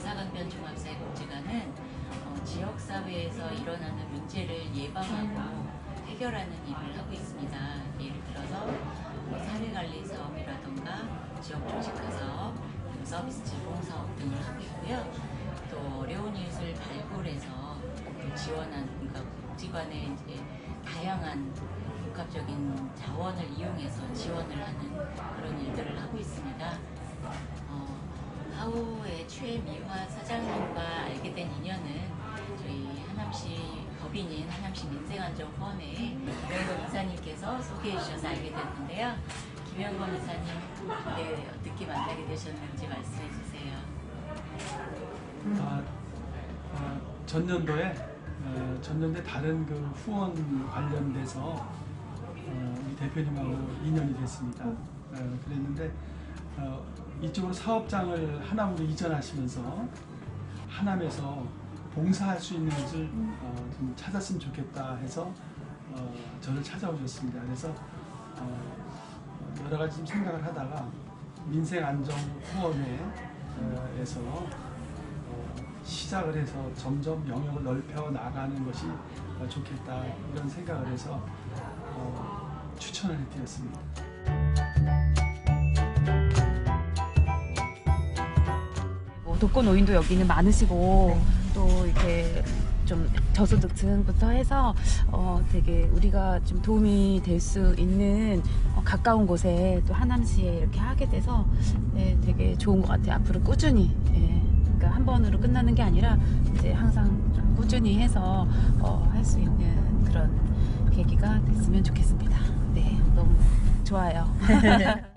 이사각변 종합사회복지관은 어, 지역사회에서 일어나는 문제를 예방하고 해결하는 일을 하고 있습니다. 예를 들어서 뭐 사례관리 사업이라던가 지역 조직화 사업, 서비스 제공 사업 등을 하고 있고요. 또 어려운 이웃을 발굴해서 지원하는 그러니까 국지관의 이제 다양한 복합적인 자원을 이용해서 지원을 하는 그런 일들을 하고 있습니다. 어, 하우의 최미화 사장님과 알게 된 인연은 저희 하남시 법인인 하남시 민생안전포함의 김영건 이사님께서 소개해 주셔서 알게 됐는데요. 김영건 이사님 네, 어떻게 만나게 되셨는지 말씀해 주세요. 아, 아, 전년도에 어, 전년도에 다른 그 후원 관련돼서 어, 우리 대표님하고 인연이 됐습니다. 어, 그랬는데 어, 이쪽으로 사업장을 하남으로 이전하시면서 하남에서 봉사할 수 있는 곳을 어, 좀 찾았으면 좋겠다 해서 어, 저를 찾아오셨습니다. 그래서 어, 여러 가지 좀 생각을 하다가 민생안전후원회에서 어, 시작을 해서 점점 영역을 넓혀 나가는 것이 어, 좋겠다 이런 생각을 해서 어, 추천을 해드렸습니다. 독거 노인도 여기는 많으시고 또 이렇게 좀 저소득층부터 해서 어 되게 우리가 좀 도움이 될 수 있는 어, 가까운 곳에 또 하남시에 이렇게 하게 돼서 네, 되게 좋은 것 같아요. 앞으로 꾸준히 예. 그러니까 한 번으로 끝나는 게 아니라 이제 항상 좀 꾸준히 해서 어, 할 수 있는 그런 계기가 됐으면 좋겠습니다. 네, 너무 좋아요.